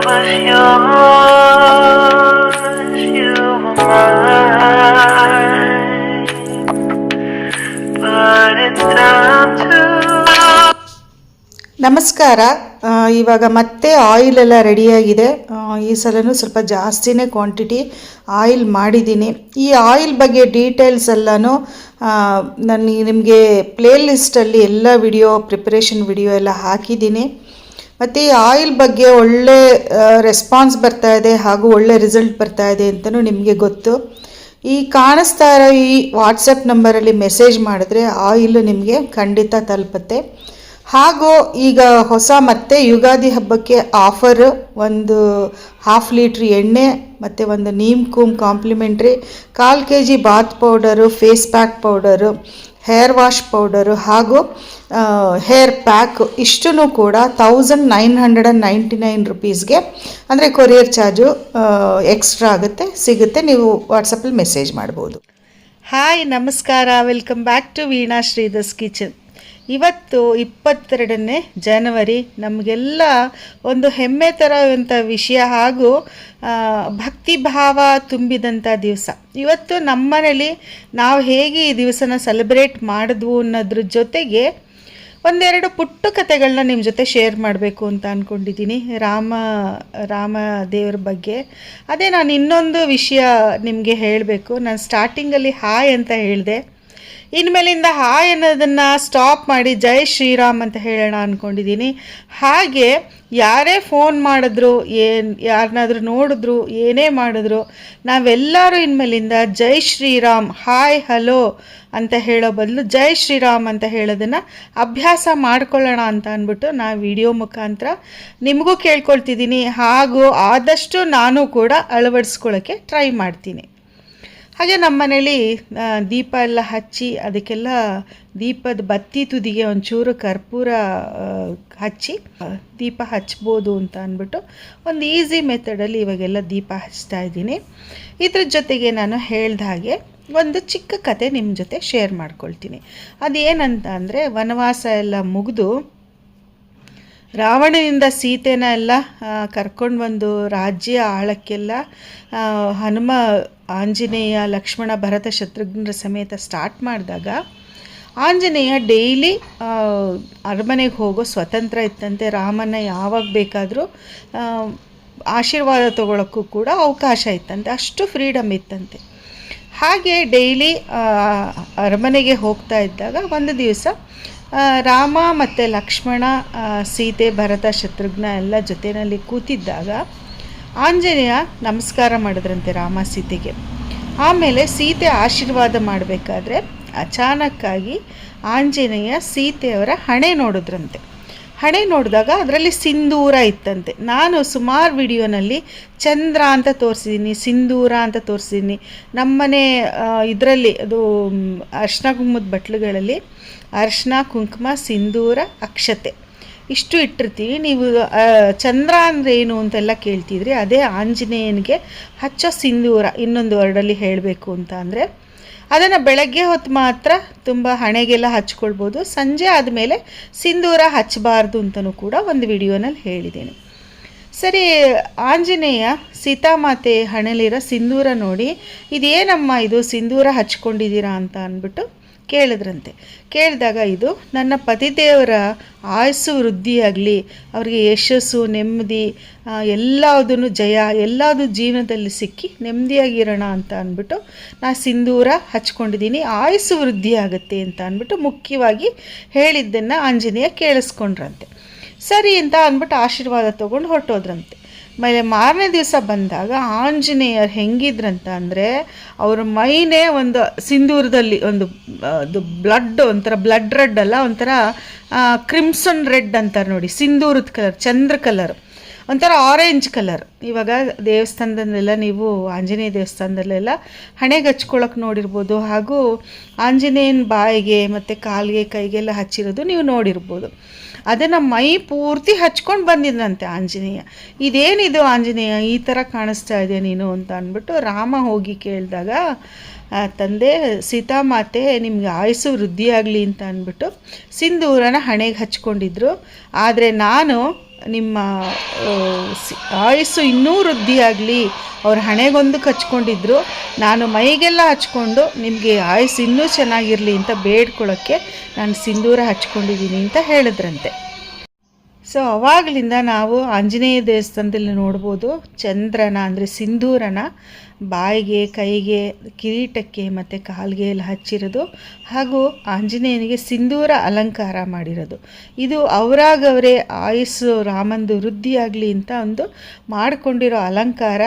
was yours, you were mine. But it's to. ನಮಸ್ಕಾರ ಇವಾಗ ಮತ್ತೆ ಆಯಿಲ್ ಎಲ್ಲ ರೆಡಿಯಾಗಿದೆ ಈ ಸಲನೂ ಸ್ವಲ್ಪ ಜಾಸ್ತಿನೇ ಕ್ವಾಂಟಿಟಿ ಆಯಿಲ್ ಮಾಡಿದ್ದೀನಿ ಈ ಆಯಿಲ್ ಬಗ್ಗೆ ಡೀಟೇಲ್ಸ್ ಎಲ್ಲನೂ ನಾನು ನಿಮಗೆ ಪ್ಲೇ ಲಿಸ್ಟಲ್ಲಿ ಎಲ್ಲ ವಿಡಿಯೋ ಪ್ರಿಪ್ರೇಷನ್ ವಿಡಿಯೋ ಎಲ್ಲ ಹಾಕಿದ್ದೀನಿ ಮತ್ತು ಈ ಆಯಿಲ್ ಬಗ್ಗೆ ಒಳ್ಳೆ ರೆಸ್ಪಾನ್ಸ್ ಬರ್ತಾ ಇದೆ ಹಾಗೂ ಒಳ್ಳೆ ರಿಸಲ್ಟ್ ಬರ್ತಾ ಇದೆ ಅಂತಲೂ ನಿಮಗೆ ಗೊತ್ತು. ಈ ಕಾಣಿಸ್ತಾ ಇರೋ ಈ ವಾಟ್ಸಪ್ ನಂಬರಲ್ಲಿ ಮೆಸೇಜ್ ಮಾಡಿದ್ರೆ ಆಯಿಲ್ ನಿಮಗೆ ಖಂಡಿತ ತಲುಪುತ್ತೆ. ಹಾಗೂ ಈಗ ಹೊಸ ಮತ್ತೆ ಯುಗಾದಿ ಹಬ್ಬಕ್ಕೆ ಆಫರ್ ಒಂದು ಹಾಫ್ ಲೀಟ್ರ್ ಎಣ್ಣೆ, ಮತ್ತು ಒಂದು ನೀಮ್ ಕೂಮ್ ಕಾಂಪ್ಲಿಮೆಂಟ್ರಿ ಕಾಲು K G bath powder face pack powder hair wash powder ಹಾಗೂ ಹೇರ್ ಪ್ಯಾಕ್ ಇಷ್ಟೂ ಕೂಡ thousand nine hundred and ninety nine ರುಪೀಸ್ಗೆ ಅಂದರೆ ಕೊರಿಯರ್ ಚಾರ್ಜು ಎಕ್ಸ್ಟ್ರಾ ಆಗುತ್ತೆ, ಸಿಗುತ್ತೆ. ನೀವು ವಾಟ್ಸಪ್ಪಲ್ಲಿ ಮೆಸೇಜ್ ಮಾಡ್ಬೋದು. ಹಾಯ್ ನಮಸ್ಕಾರ. Welcome back to Veena Sridhar's kitchen ಇವತ್ತು ಇಪ್ಪತ್ತೆರಡನೇ ಜನವರಿ, ನಮಗೆಲ್ಲ ಒಂದು ಹೆಮ್ಮೆ ತರುವಂಥ ವಿಷಯ ಹಾಗೂ ಭಕ್ತಿ ಭಾವ ತುಂಬಿದಂಥ ದಿವಸ. ಇವತ್ತು ನಮ್ಮನೇಲಿ ನಾವು ಹೇಗೆ ಈ ದಿವಸನ ಸೆಲೆಬ್ರೇಟ್ ಮಾಡಿದ್ವು ಅನ್ನೋದ್ರ ಜೊತೆಗೆ ಒಂದೆರಡು ಪುಟ್ಟ ಕಥೆಗಳನ್ನ ನಿಮ್ಮ ಜೊತೆ ಶೇರ್ ಮಾಡಬೇಕು ಅಂತ ಅಂದ್ಕೊಂಡಿದ್ದೀನಿ ರಾಮ ರಾಮ ದೇವ್ರ ಬಗ್ಗೆ. ಅದೇ ನಾನು ಇನ್ನೊಂದು ವಿಷಯ ನಿಮಗೆ ಹೇಳಬೇಕು. ನಾನು ಸ್ಟಾರ್ಟಿಂಗಲ್ಲಿ ಹಾಯ್ ಅಂತ ಹೇಳಿದೆ. ಇನ್ಮೇಲಿಂದ ಹಾಯ್ ಅನ್ನೋದನ್ನು ಸ್ಟಾಪ್ ಮಾಡಿ ಜೈ ಶ್ರೀರಾಮ್ ಅಂತ ಹೇಳೋಣ ಅಂದ್ಕೊಂಡಿದ್ದೀನಿ ಹಾಗೆ ಯಾರೇ ಫೋನ್ ಮಾಡಿದ್ರು, ಏನು ಯಾರನ್ನಾದ್ರೂ ನೋಡಿದ್ರು, ಏನೇ ಮಾಡಿದ್ರು, ನಾವೆಲ್ಲರೂ ಇನ್ಮೇಲಿಂದ ಜೈ ಶ್ರೀರಾಮ್, ಹಾಯ್, ಹಲೋ ಅಂತ ಹೇಳೋ ಬದಲು ಜೈ ಶ್ರೀರಾಮ್ ಅಂತ ಹೇಳೋದನ್ನು ಅಭ್ಯಾಸ ಮಾಡ್ಕೊಳ್ಳೋಣ ಅಂತ ಅಂದ್ಬಿಟ್ಟು ನಾ ವಿಡಿಯೋ ಮುಖಾಂತರ ನಿಮಗೂ ಕೇಳ್ಕೊಳ್ತಿದ್ದೀನಿ. ಹಾಗೂ ಆದಷ್ಟು ನಾನು ಕೂಡ ಅಳವಡಿಸ್ಕೊಳ್ಳೋಕ್ಕೆ ಟ್ರೈ ಮಾಡ್ತೀನಿ. ಹಾಗೆ ನಮ್ಮ ಮನೇಲಿ ದೀಪ ಎಲ್ಲ ಹಚ್ಚಿ, ಅದಕ್ಕೆಲ್ಲ ದೀಪದ ಬತ್ತಿ ತುದಿಗೆ ಒಂಚೂರು ಕರ್ಪೂರ ಹಚ್ಚಿ ದೀಪ ಹಚ್ಬೋದು ಅಂತ ಅಂದ್ಬಿಟ್ಟು ಒಂದು ಈಸಿ ಮೆಥಡಲ್ಲಿ ಇವಾಗೆಲ್ಲ ದೀಪ ಹಚ್ತಾ ಇದ್ದೀನಿ. ಇದ್ರ ಜೊತೆಗೆ ನಾನು ಹೇಳ್ದ ಹಾಗೆ ಒಂದು ಚಿಕ್ಕ ಕತೆ ನಿಮ್ಮ ಜೊತೆ ಶೇರ್ ಮಾಡ್ಕೊಳ್ತೀನಿ. ಅದೇನಂತ ಅಂದರೆ ವನವಾಸ ಎಲ್ಲ ಮುಗಿದು ರಾವಣನಿಂದ ಸೀತೆನ ಎಲ್ಲ ಕರ್ಕೊಂಡು ಬಂದು ರಾಜ್ಯ ಆಳಕ್ಕೆಲ್ಲ ಹನುಮ, ಆಂಜನೇಯ, ಲಕ್ಷ್ಮಣ, ಭರತ, ಶತ್ರುಘ್ನರ ಸಮೇತ ಸ್ಟಾರ್ಟ್ ಮಾಡಿದಾಗ, ಆಂಜನೇಯ ಡೈಲಿ ಅರಮನೆಗೆ ಹೋಗೋ ಸ್ವತಂತ್ರ ಇತ್ತಂತೆ. ರಾಮನ ಯಾವಾಗ ಬೇಕಾದರೂ ಆಶೀರ್ವಾದ ತಗೊಳ್ಳೋಕ್ಕೂ ಕೂಡ ಅವಕಾಶ ಇತ್ತಂತೆ. ಅಷ್ಟು ಫ್ರೀಡಮ್ ಇತ್ತಂತೆ. ಹಾಗೆ ಡೈಲಿ ಅರಮನೆಗೆ ಹೋಗ್ತಾ ಇದ್ದಾಗ ಒಂದು ದಿವಸ ರಾಮ ಮತ್ತು ಲಕ್ಷ್ಮಣ ಸೀತೆ, ಭರತ, ಶತ್ರುಘ್ನ ಎಲ್ಲ ಜೊತೆಯಲ್ಲಿ ಕೂತಿದ್ದಾಗ ಆಂಜನೇಯ ನಮಸ್ಕಾರ ಮಾಡಿದ್ರಂತೆ ರಾಮ ಸೀತೆಗೆ. ಆಮೇಲೆ ಸೀತೆ ಆಶೀರ್ವಾದ ಮಾಡಬೇಕಾದ್ರೆ ಅಚಾನಕ್ಕಾಗಿ ಆಂಜನೇಯ ಸೀತೆಯವರ ಹಣೆ ನೋಡಿದ್ರಂತೆ. ಹಣೆ ನೋಡಿದಾಗ ಅದರಲ್ಲಿ ಸಿಂಧೂರ ಇತ್ತಂತೆ. ನಾನು ಸುಮಾರು ವಿಡಿಯೋನಲ್ಲಿ ಚಂದ್ರ ಅಂತ ತೋರಿಸಿದ್ದೀನಿ ಸಿಂಧೂರ ಅಂತ ತೋರಿಸಿದ್ದೀನಿ ನಮ್ಮನೆ ಇದರಲ್ಲಿ, ಅದು ಅರ್ಶನ ಕುಂಕುಮದ ಬಟ್ಲುಗಳಲ್ಲಿ ಅರ್ಶಿನ, ಕುಂಕುಮ, ಸಿಂಧೂರ, ಅಕ್ಷತೆ. ಇಷ್ಟು ಇಟ್ಟಿರ್ತೀವಿ. ನೀವು ಚಂದ್ರ ಅಂದರೆ ಏನು ಅಂತೆಲ್ಲ ಕೇಳ್ತಿದ್ರಿ. ಅದೇ ಆಂಜನೇಯನಿಗೆ ಹಚ್ಚೋ ಸಿಂಧೂರ ಇನ್ನೊಂದು ವರ್ಡಲ್ಲಿ ಹೇಳಬೇಕು ಅಂತ ಅಂದರೆ ಅದನ್ನು ಬೆಳಗ್ಗೆ ಹೊತ್ತು ಮಾತ್ರ ತುಂಬ ಹಣೆಗೆಲ್ಲ ಹಚ್ಕೊಳ್ಬೋದು. ಸಂಜೆ ಆದಮೇಲೆ ಸಿಂಧೂರ ಹಚ್ಚಬಾರ್ದು ಅಂತಲೂ ಕೂಡ ಒಂದು ವಿಡಿಯೋನಲ್ಲಿ ಹೇಳಿದ್ದೀನಿ. ಸರಿ, ಆಂಜನೇಯ ಸೀತಾಮಾತೆ ಹಣಲಿರೋ ಸಿಂಧೂರ ನೋಡಿ, ಇದೇನಮ್ಮ ಇದು ಸಿಂಧೂರ ಹಚ್ಕೊಂಡಿದ್ದೀರಾ ಅಂತ ಅಂದ್ಬಿಟ್ಟು ಕೇಳಿದ್ರಂತೆ. ಕೇಳಿದಾಗ ಇದು, ನನ್ನ ಪತಿದೇವರ ಆಯಸ್ಸು ವೃದ್ಧಿಯಾಗಲಿ, ಅವರಿಗೆ ಯಶಸ್ಸು, ನೆಮ್ಮದಿ ಎಲ್ಲದನ್ನು ಜಯ, ಎಲ್ಲದೂ ಜೀವನದಲ್ಲಿ ಸಿಕ್ಕಿ ನೆಮ್ಮದಿಯಾಗಿರೋಣ ಅಂತ ಅಂದ್ಬಿಟ್ಟು ನಾ ಸಿಂಧೂರ ಹಚ್ಕೊಂಡಿದ್ದೀನಿ. ಆಯಸ್ಸು ವೃದ್ಧಿ ಆಗುತ್ತೆ ಅಂತ ಅಂದ್ಬಿಟ್ಟು ಮುಖ್ಯವಾಗಿ ಹೇಳಿದ್ದನ್ನು ಆಂಜನೇಯ ಕೇಳಿಸ್ಕೊಂಡ್ರಂತೆ. ಸರಿ ಅಂತ ಅಂದ್ಬಿಟ್ಟು ಆಶೀರ್ವಾದ ತೊಗೊಂಡು ಹೊರಟೋದ್ರಂತೆ. ಆಮೇಲೆ ಮಾರನೇ ದಿವಸ ಬಂದಾಗ ಆಂಜನೇಯರು ಹೆಂಗಿದ್ರಂತ ಅಂದರೆ ಅವ್ರ ಮೈನೇ ಒಂದು ಸಿಂಧೂರದಲ್ಲಿ ಒಂದು, ಅದು ಬ್ಲಡ್ ಒಂಥರ ಬ್ಲಡ್ ರೆಡ್ ಅಲ್ಲ, ಒಂಥರ ಕ್ರಿಮ್ಸನ್ ರೆಡ್ ಅಂತಾರೆ ನೋಡಿ, ಸಿಂಧೂರದ ಕಲರ್ ಚಂದ್ರ ಕಲರ್ ಒಂಥರ ಆರೆಂಜ್ ಕಲರ್ ಇವಾಗ ದೇವಸ್ಥಾನದಲ್ಲೆಲ್ಲ ನೀವು ಆಂಜನೇಯ ದೇವಸ್ಥಾನದಲ್ಲೆಲ್ಲ ಹಣೆಗೆ ಹಚ್ಕೊಳಕ್ಕೆ ನೋಡಿರ್ಬೋದು ಹಾಗೂ ಆಂಜನೇಯನ ಬಾಯಿಗೆ ಮತ್ತು ಕಾಲಿಗೆ ಕೈಗೆಲ್ಲ ಹಚ್ಚಿರೋದು ನೀವು ನೋಡಿರ್ಬೋದು. ಅದನ್ನು ಮೈ ಪೂರ್ತಿ ಹಚ್ಕೊಂಡು ಬಂದಿದ್ದಂತೆ ಆಂಜನೇಯ. ಇದೇನಿದು ಆಂಜನೇಯ? ಈ ಥರ ಕಾಣಿಸ್ತಾ ಇದೆ ನೀನು ಅಂತ ಅಂದ್ಬಿಟ್ಟು ರಾಮ ಹೋಗಿ ಕೇಳಿದಾಗ ತಂದೆ ಸೀತಾಮಾತೆ ನಿಮಗೆ ಆಯಸ್ಸು ವೃದ್ಧಿಯಾಗಲಿ ಅಂತ ಅಂದ್ಬಿಟ್ಟು ಸಿಂಧೂರನ ಹಣೆಗೆ ಹಚ್ಕೊಂಡಿದ್ರು. ಆದರೆ ನಾನು ನಿಮ್ಮ ಆಯಸ್ಸು ಇನ್ನೂ ವೃದ್ಧಿಯಾಗಲಿ ಅವ್ರ ಹಣೆಗೊಂದು ಹಚ್ಕೊಂಡಿದ್ರು ನಾನು ಮೈಗೆಲ್ಲ ಹಚ್ಕೊಂಡು ನಿಮಗೆ ಆಯಸ್ಸು ಇನ್ನೂ ಚೆನ್ನಾಗಿರಲಿ ಅಂತ ಬೇಡ್ಕೊಳ್ಳೋಕ್ಕೆ ನಾನು ಸಿಂಧೂರ ಹಚ್ಕೊಂಡಿದ್ದೀನಿ ಅಂತ ಹೇಳಿದ್ರಂತೆ. ಸೊ ಅವಾಗಲಿಂದ ನಾವು ಆಂಜನೇಯ ದೇವಸ್ಥಾನದಲ್ಲಿ ನೋಡ್ಬೋದು, ಚಂದ್ರನ ಅಂದರೆ ಸಿಂಧೂರನ ಬಾಯಿಗೆ, ಕೈಗೆ, ಕಿರೀಟಕ್ಕೆ ಮತ್ತು ಕಾಲಿಗೆ ಎಲ್ಲ ಹಚ್ಚಿರೋದು ಹಾಗೂ ಆಂಜನೇಯನಿಗೆ ಸಿಂಧೂರ ಅಲಂಕಾರ ಮಾಡಿರೋದು. ಇದು ಅವರಾಗವರೇ ಆಯುಸ್ಸು ರಾಮಂದು ವೃದ್ಧಿಯಾಗಲಿ ಅಂತ ಒಂದು ಮಾಡಿಕೊಂಡಿರೋ ಅಲಂಕಾರ.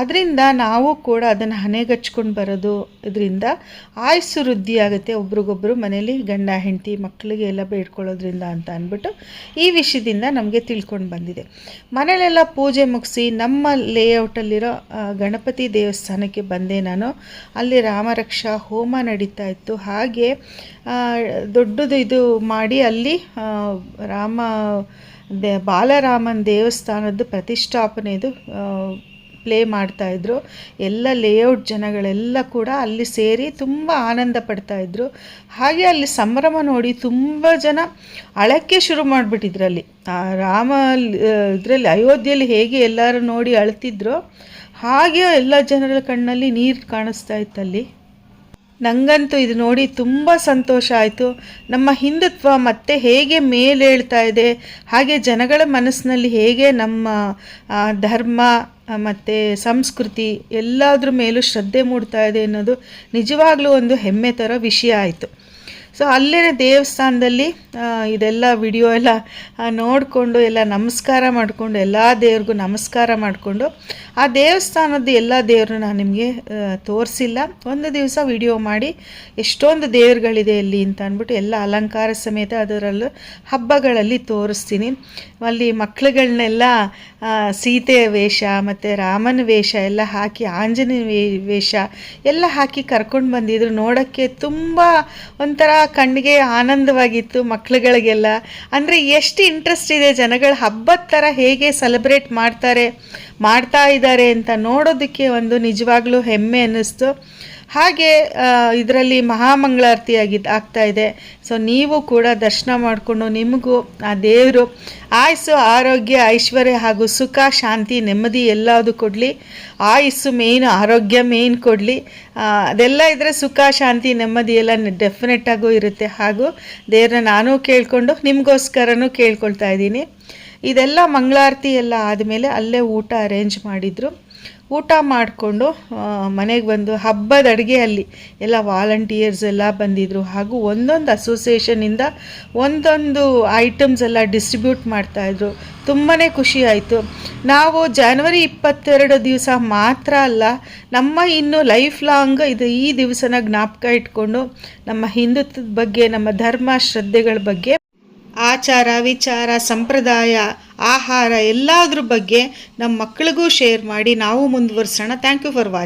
ಅದರಿಂದ ನಾವು ಕೂಡ ಅದನ್ನು ಹಣೆಗಚ್ಕೊಂಡು ಬರೋದು, ಇದರಿಂದ ಆಯುಸ್ಸು ವೃದ್ಧಿಯಾಗುತ್ತೆ ಒಬ್ರಿಗೊಬ್ರು ಮನೇಲಿ ಗಂಡ, ಹೆಂಡತಿ ಮಕ್ಕಳಿಗೆ ಎಲ್ಲ ಬೇಡ್ಕೊಳ್ಳೋದ್ರಿಂದ ಅಂತ ಅಂದ್ಬಿಟ್ಟು ಈ ವಿಷಯದಿಂದ ನಮಗೆ ತಿಳ್ಕೊಂಡು ಬಂದಿದೆ. ಮನೇಲೆಲ್ಲ ಪೂಜೆ ಮುಗಿಸಿ ನಮ್ಮ ಲೇಔಟಲ್ಲಿರೋ ಗಣಪತಿ ದೇವಸ್ಥಾನಕ್ಕೆ ಬಂದೆ ನಾನು. ಅಲ್ಲಿ ರಾಮರಕ್ಷಾ ಹೋಮ ನಡೀತಾ ಇತ್ತು. ಹಾಗೆ ದೊಡ್ಡದು ಇದು ಮಾಡಿ ಅಲ್ಲಿ ರಾಮ, ದೇ, ಬಾಲರಾಮನ್ ದೇವಸ್ಥಾನದ್ದು ಪ್ರತಿಷ್ಠಾಪನೆದು ಪ್ಲೇ ಮಾಡ್ತಾಯಿದ್ರು ಎಲ್ಲ ಲೇಔಟ್ ಜನಗಳೆಲ್ಲ ಕೂಡ ಅಲ್ಲಿ ಸೇರಿ ತುಂಬ ಆನಂದ ಪಡ್ತಾಯಿದ್ರು ಹಾಗೆ ಅಲ್ಲಿ ಸಂಭ್ರಮ ನೋಡಿ ತುಂಬ ಜನ ಅಳಕ್ಕೆ ಶುರು ಮಾಡಿಬಿಟ್ಟಿದ್ರಲ್ಲಿ ಆ ರಾಮ ಇದರಲ್ಲಿ ಅಯೋಧ್ಯೆಯಲ್ಲಿ ಹೇಗೆ ಎಲ್ಲರೂ ನೋಡಿ ಅಳ್ತಿದ್ರೋ. ಹಾಗೆ ಎಲ್ಲ ಜನರ ಕಣ್ಣಲ್ಲಿ ನೀರು ಕಾಣಿಸ್ತಾ ಇತ್ತಲ್ಲಿ. ನನಗಂತೂ ಇದು ನೋಡಿ ತುಂಬ ಸಂತೋಷ ಆಯಿತು. ನಮ್ಮ ಹಿಂದುತ್ವ ಮತ್ತೆ ಹೇಗೆ ಮೇಲೇಳ್ತಾ ಇದೆ, ಹಾಗೆ ಜನಗಳ ಮನಸ್ಸಿನಲ್ಲಿ ಹೇಗೆ ನಮ್ಮ ಧರ್ಮ ಮತ್ತು ಸಂಸ್ಕೃತಿ ಎಲ್ಲದ್ರ ಮೇಲೂ ಶ್ರದ್ಧೆ ಮೂಡ್ತಾ ಇದೆ ಅನ್ನೋದು ನಿಜವಾಗ್ಲೂ ಒಂದು ಹೆಮ್ಮೆ ಥರ ವಿಷಯ ಆಯಿತು. ಸೊ ಅಲ್ಲೇ ದೇವಸ್ಥಾನದಲ್ಲಿ ಇದೆಲ್ಲ ವಿಡಿಯೋ ಎಲ್ಲ ನೋಡಿಕೊಂಡು ಎಲ್ಲ ನಮಸ್ಕಾರ ಮಾಡಿಕೊಂಡು ಎಲ್ಲ ದೇವ್ರಿಗೂ ನಮಸ್ಕಾರ ಮಾಡಿಕೊಂಡು ಆ ದೇವಸ್ಥಾನದ ಎಲ್ಲ ದೇವ್ರನ್ನ ನಾನು ನಿಮಗೆ ತೋರಿಸಿಲ್ಲ. ಒಂದು ದಿವಸ ವಿಡಿಯೋ ಮಾಡಿ ಎಷ್ಟೊಂದು ದೇವ್ರುಗಳಿದೆ ಇಲ್ಲಿ ಅಂತ ಅಂದ್ಬಿಟ್ಟು ಎಲ್ಲ ಅಲಂಕಾರ ಸಮೇತ ಅದರಲ್ಲೂ ಹಬ್ಬಗಳಲ್ಲಿ ತೋರಿಸ್ತೀನಿ. ಅಲ್ಲಿ ಮಕ್ಳುಗಳನ್ನೆಲ್ಲ ಆ, ಸೀತೆಯ ವೇಷ ಮತ್ತು ರಾಮನ ವೇಷ ಎಲ್ಲ ಹಾಕಿ, ಆಂಜನೇಯ ವೇಷ ಎಲ್ಲ ಹಾಕಿ ಕರ್ಕೊಂಡು ಬಂದಿದ್ರು. ನೋಡೋಕ್ಕೆ ತುಂಬ ಒಂಥರ ಕಣ್ಣಿಗೆ ಆನಂದವಾಗಿತ್ತು ಮಕ್ಳುಗಳಿಗೆಲ್ಲ. ಅಂದರೆ ಎಷ್ಟು ಇಂಟ್ರೆಸ್ಟ್ ಇದೆ ಜನಗಳು ಹಬ್ಬದ ಥರ ಹೇಗೆ ಸೆಲೆಬ್ರೇಟ್ ಮಾಡ್ತಾರೆ, ಮಾಡ್ತಾ ಇದ್ದಾರೆ ಅಂತ ನೋಡೋದಕ್ಕೆ ಒಂದು ನಿಜವಾಗ್ಲೂ ಹೆಮ್ಮೆ ಅನ್ನಿಸ್ತು. ಹಾಗೆ ಇದರಲ್ಲಿ ಮಹಾಮಂಗಳಾರತಿ ಆಗಿದ್ದು ಆಗ್ತಾ ಇದೆ. ಸೊ ನೀವು ಕೂಡ ದರ್ಶನ ಮಾಡಿಕೊಂಡು ನಿಮಗೂ, ಆ ದೇವರು, ಆಯಸ್ಸು, ಆರೋಗ್ಯ, ಐಶ್ವರ್ಯ ಹಾಗೂ ಸುಖ, ಶಾಂತಿ, ನೆಮ್ಮದಿ ಎಲ್ಲದು ಕೊಡಲಿ. ಆಯಸ್ಸು ಮೇಯ್ನ್ ಆರೋಗ್ಯ ಮೇಯ್ನ್ ಕೊಡಲಿ. ಅದೆಲ್ಲ ಇದ್ದರೆ ಸುಖ, ಶಾಂತಿ, ನೆಮ್ಮದಿ ಎಲ್ಲ ಡೆಫಿನೆಟ್ಟಾಗೂ ಇರುತ್ತೆ. ಹಾಗೂ ದೇವ್ರನ್ನ ನಾನು ಕೇಳಿಕೊಂಡು ನಿಮಗೋಸ್ಕರನೂ ಕೇಳ್ಕೊಳ್ತಾ ಇದ್ದೀನಿ. ಇದೆಲ್ಲ ಮಂಗಳಾರತಿ ಎಲ್ಲ ಆದಮೇಲೆ ಅಲ್ಲೇ ಊಟ ಅರೇಂಜ್ ಮಾಡಿದರು. ಊಟ ಮಾಡಿಕೊಂಡು ಮನೆಗೆ ಬಂದು ಹಬ್ಬದ ಅಡುಗೆಯಲ್ಲಿ ಎಲ್ಲ ವಾಲಂಟಿಯರ್ಸ್ ಎಲ್ಲ ಬಂದಿದ್ದರು ಹಾಗೂ ಒಂದೊಂದು ಅಸೋಸಿಯೇಷನಿಂದ ಒಂದೊಂದು ಐಟಮ್ಸ್ ಎಲ್ಲ ಡಿಸ್ಟ್ರಿಬ್ಯೂಟ್ ಮಾಡ್ತಾಯಿದ್ರು ತುಂಬಾ ಖುಷಿ ಆಯಿತು. ನಾವು ಜನವರಿ ಇಪ್ಪತ್ತೆರಡು ದಿವಸ ಮಾತ್ರ ಅಲ್ಲ, ನಮ್ಮ ಇನ್ನು ಲೈಫ್ ಲಾಂಗ್ ಇದು ಈ ದಿವಸನ ಜ್ಞಾಪಕ ಇಟ್ಕೊಂಡು, ನಮ್ಮ ಹಿಂದುತ್ವದ ಬಗ್ಗೆ, ನಮ್ಮ ಧರ್ಮ ಶ್ರದ್ಧೆಗಳ ಬಗ್ಗೆ ಆಚಾರ, ವಿಚಾರ, ಸಂಪ್ರದಾಯ, ಆಹಾರ ಎಲ್ಲದ್ರ ಬಗ್ಗೆ ನಮ್ಮ ಮಕ್ಕಳಿಗೂ ಶೇರ್ ಮಾಡಿ ನಾವು ಮುಂದುವರ್ಸೋಣ. Thank you for watching